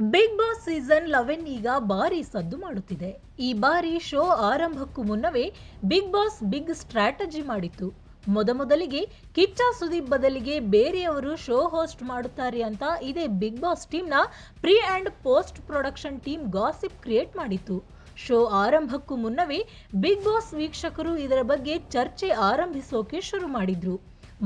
Big boss season eleven ಈಗ ಭಾರಿ ಸದ್ದು ಮಾಡುತ್ತಿದೆ. ಈ ಬಾರಿ ಶೋ ಆರಂಭಕ್ಕೂ ಮುನ್ನವೇ ಬಿಗ್ ಬಾಸ್ ಬಿಗ್ ಸ್ಟ್ರಾಟಜಿ ಮಾಡಿತ್ತು. ಮೊದಮೊದಲಿಗೆ ಕಿಚ್ಚ ಸುದೀಪ್ ಬದಲಿಗೆ ಬೇರೆಯವರು ಶೋ ಹೋಸ್ಟ್ ಮಾಡುತ್ತಾರೆ ಅಂತ ಇದೇ big boss ಟೀಮ್ನ pre and post production team gossip create ಮಾಡಿತ್ತು. ಶೋ ಆರಂಭಕ್ಕೂ ಮುನ್ನವೇ ಬಿಗ್ ಬಾಸ್ ವೀಕ್ಷಕರು ಇದರ ಬಗ್ಗೆ ಚರ್ಚೆ ಆರಂಭಿಸೋಕೆ ಶುರು ಮಾಡಿದ್ರು.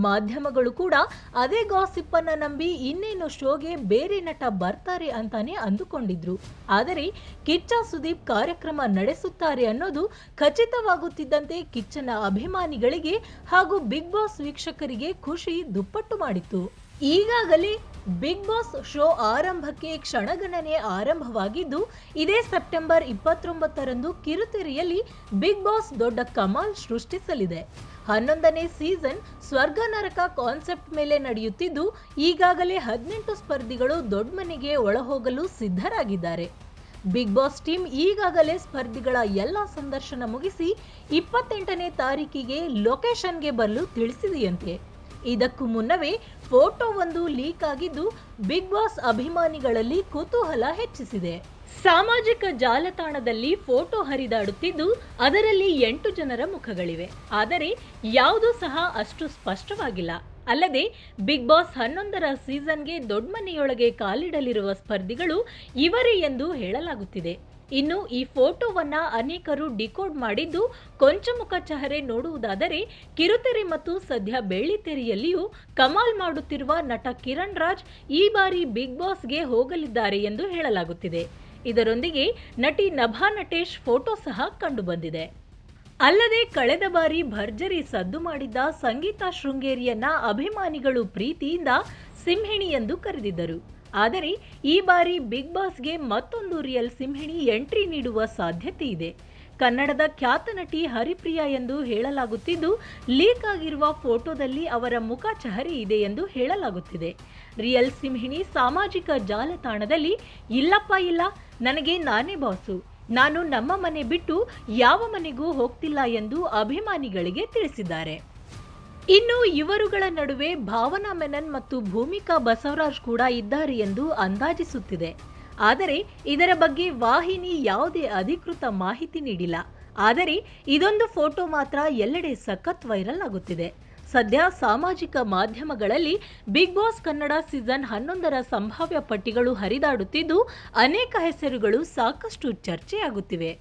ಮಾಧ್ಯಮಗಳು ಕೂಡ ಅದೇ ಗಾಸಿಪ್ ಅನ್ನ ನಂಬಿ ಇನ್ನೇನು ಶೋಗೆ ಬೇರೆ ನಟ ಬರ್ತಾರೆ ಅಂತಾನೆ ಅಂದುಕೊಂಡಿದ್ರು. ಆದರೆ ಕಿಚ್ಚ ಸುದೀಪ್ ಕಾರ್ಯಕ್ರಮ ನಡೆಸುತ್ತಾರೆ ಅನ್ನೋದು ಖಚಿತವಾಗುತ್ತಿದ್ದಂತೆ ಕಿಚ್ಚನ ಅಭಿಮಾನಿಗಳಿಗೆ ಹಾಗೂ ಬಿಗ್ ಬಾಸ್ ವೀಕ್ಷಕರಿಗೆ ಖುಷಿ ದುಪ್ಪಟ್ಟು ಮಾಡಿತ್ತು. ಈಗಾಗಲೇ ಬಿಗ್ ಬಾಸ್ ಶೋ ಆರಂಭಕ್ಕೆ ಕ್ಷಣಗಣನೆ ಆರಂಭವಾಗಿದ್ದು, ಇದೇ ಸೆಪ್ಟೆಂಬರ್ ಇಪ್ಪತ್ತೊಂಬತ್ತರಂದು ಕಿರುತೆರೆಯಲ್ಲಿ ಬಿಗ್ ಬಾಸ್ ದೊಡ್ಡ ಕಮಾಲ್ ಸೃಷ್ಟಿಸಲಿದೆ. ಹನ್ನೊಂದನೇ ಸೀಸನ್ ಸ್ವರ್ಗ ನರಕ ಕಾನ್ಸೆಪ್ಟ್ ಮೇಲೆ ನಡೆಯುತ್ತಿದ್ದು, ಈಗಾಗಲೇ ಹದಿನೆಂಟು ಸ್ಪರ್ಧಿಗಳು ದೊಡ್ಡಮನೆಗೆ ಒಳಹೋಗಲು ಸಿದ್ಧರಾಗಿದ್ದಾರೆ. ಬಿಗ್ ಬಾಸ್ ಟೀಮ್ ಈಗಾಗಲೇ ಸ್ಪರ್ಧಿಗಳ ಎಲ್ಲ ಸಂದರ್ಶನ ಮುಗಿಸಿ ಇಪ್ಪತ್ತೆಂಟನೇ ತಾರೀಕಿಗೆ ಲೊಕೇಶನ್ಗೆ ಬರಲು ತಿಳಿಸಿದೆಯಂತೆ. ಇದಕ್ಕೂ ಮುನ್ನವೇ ಫೋಟೋ ಒಂದು ಲೀಕ್ ಆಗಿದ್ದು ಬಿಗ್ ಬಾಸ್ ಅಭಿಮಾನಿಗಳಲ್ಲಿ ಕುತೂಹಲ ಹೆಚ್ಚಿಸಿದೆ. ಸಾಮಾಜಿಕ ಜಾಲತಾಣದಲ್ಲಿ ಫೋಟೋ ಹರಿದಾಡುತ್ತಿದ್ದು ಅದರಲ್ಲಿ ಎಂಟು ಜನರ ಮುಖಗಳಿವೆ. ಆದರೆ ಯಾವುದೂ ಸಹ ಅಷ್ಟು ಸ್ಪಷ್ಟವಾಗಿಲ್ಲ. ಅಲ್ಲದೆ ಬಿಗ್ ಬಾಸ್ ಹನ್ನೊಂದರ ಸೀಸನ್ಗೆ ದೊಡ್ಡಮನೆಯೊಳಗೆ ಕಾಲಿಡಲಿರುವ ಸ್ಪರ್ಧಿಗಳು ಇವರೇ ಎಂದು ಹೇಳಲಾಗುತ್ತಿದೆ. ಇನ್ನು ಈ ಫೋಟೋವನ್ನ ಅನೇಕರು ಡಿಕೋಡ್ ಮಾಡಿದ್ದು ಕೊಂಚ ಮುಖ ಚಹರೆ ನೋಡುವುದಾದರೆ ಕಿರುತೆರೆ ಮತ್ತು ಸದ್ಯ ಬೆಳ್ಳಿತೆರೆಯಲ್ಲಿಯೂ ಕಮಾಲ್ ಮಾಡುತ್ತಿರುವ ನಟ ಕಿರಣ್ ರಾಜ್ ಈ ಬಾರಿ ಬಿಗ್ ಬಾಸ್ಗೆ ಹೋಗಲಿದ್ದಾರೆ ಎಂದು ಹೇಳಲಾಗುತ್ತಿದೆ. ಇದರೊಂದಿಗೆ ನಟಿ ನಭಾ ನಟೇಶ್ ಫೋಟೋ ಸಹ ಕಂಡುಬಂದಿದೆ. ಅಲ್ಲದೆ ಕಳೆದ ಬಾರಿ ಭರ್ಜರಿ ಸದ್ದು ಮಾಡಿದ್ದ ಸಂಗೀತ ಶೃಂಗೇರಿಯನ್ನ ಅಭಿಮಾನಿಗಳು ಪ್ರೀತಿಯಿಂದ ಸಿಂಹಿಣಿ ಎಂದು ಕರೆದಿದ್ದರು. ಆದರೆ ಈ ಬಾರಿ ಬಿಗ್ ಬಾಸ್ಗೆ ಮತ್ತೊಂದು ರಿಯಲ್ ಸಿಂಹಿಣಿ ಎಂಟ್ರಿ ನೀಡುವ ಸಾಧ್ಯತೆ ಇದೆ. ಕನ್ನಡದ ಖ್ಯಾತ ನಟಿ ಹರಿಪ್ರಿಯಾ ಎಂದು ಹೇಳಲಾಗುತ್ತಿದ್ದು, ಲೀಕ್ ಆಗಿರುವ ಫೋಟೋದಲ್ಲಿ ಅವರ ಮುಖ ಚಹರಿ ಇದೆ ಎಂದು ಹೇಳಲಾಗುತ್ತಿದೆ. ರಿಯಲ್ ಸಿಂಹಿಣಿ ಸಾಮಾಜಿಕ ಜಾಲತಾಣದಲ್ಲಿ, ಇಲ್ಲಪ್ಪ ಇಲ್ಲ, ನನಗೆ ನಾನೇ ಬಾಸು. ನಾನು ನಮ್ಮ ಮನೆ ಬಿಟ್ಟು ಯಾವ ಮನೆಗೂ ಹೋಗ್ತಿಲ್ಲ ಎಂದು ಅಭಿಮಾನಿಗಳಿಗೆ ತಿಳಿಸಿದ್ದಾರೆ. ಇನ್ನು ಇವರುಗಳ ನಡುವೆ ಭಾವನಾ ಮೆನನ್ ಮತ್ತು ಭೂಮಿಕಾ ಬಸವರಾಜ್ ಕೂಡ ಇದ್ದಾರೆ ಎಂದು ಅಂದಾಜಿಸುತ್ತಿದೆ. ಆದರೆ ಇದರ ಬಗ್ಗೆ ವಾಹಿನಿ ಯಾವುದೇ ಅಧಿಕೃತ ಮಾಹಿತಿ ನೀಡಿಲ್ಲ. ಆದರೆ ಇದೊಂದು ಫೋಟೋ ಮಾತ್ರ ಎಲ್ಲೆಡೆ ಸಖತ್ ವೈರಲ್ ಆಗುತ್ತಿದೆ. ಸದ್ಯ ಸಾಮಾಜಿಕ ಮಾಧ್ಯಮಗಳಲ್ಲಿ ಬಿಗ್ ಬಾಸ್ ಕನ್ನಡ ಸೀಸನ್ ಹನ್ನೊಂದರ ಸಂಭಾವ್ಯ ಪಟ್ಟಿಗಳು ಹರಿದಾಡುತ್ತಿದ್ದು, ಅನೇಕ ಹೆಸರುಗಳು ಸಾಕಷ್ಟು ಚರ್ಚೆಯಾಗುತ್ತಿವೆ.